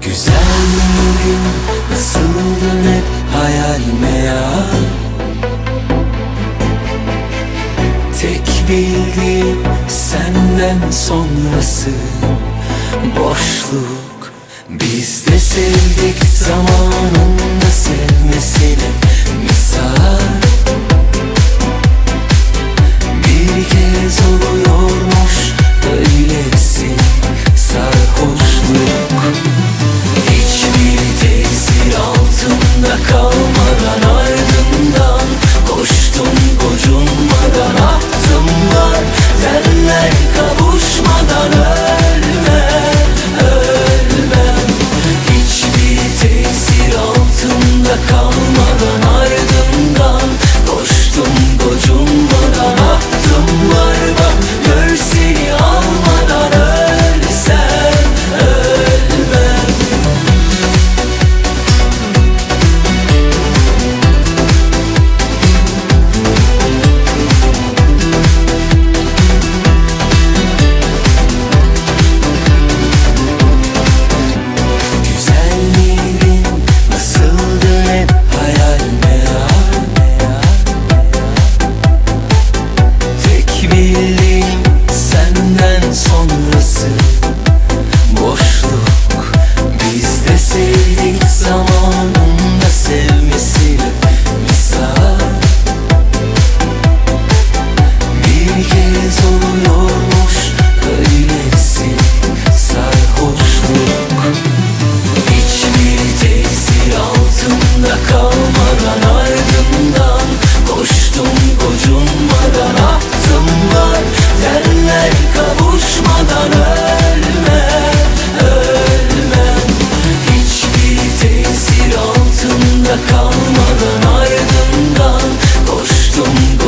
Güzelliğin nasıldın hep hayal meyal? Tek bildiğim senden sonrası. Boşluk Biz de sevdik zamanında sevmesine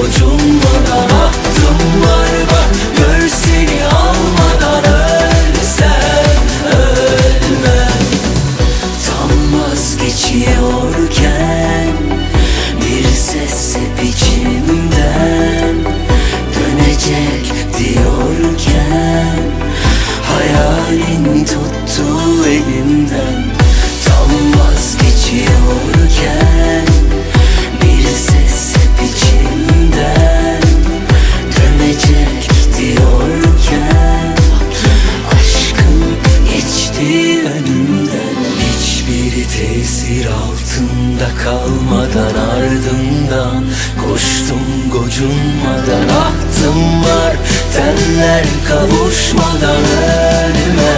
Koştum gocunmadan ahtım var. Bak Gör seni almadan ölsem ölmem. Tam vazgeçiyorken Bir ses hep Dönecek diyorken Hayalin tuttu elimden altında kalmadan ardından Koştum gocunmadan. Ahtım var Tenler kavuşmadan ölme,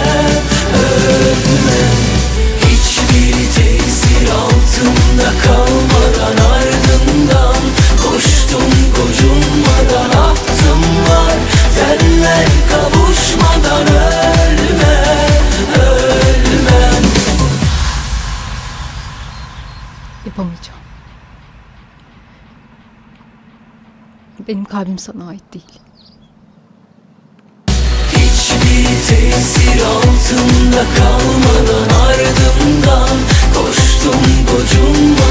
Yapamayacağım. Benim kalbim sana ait değil. Hiçbir tesir altında kalmadan ardından Koştum gocunmadan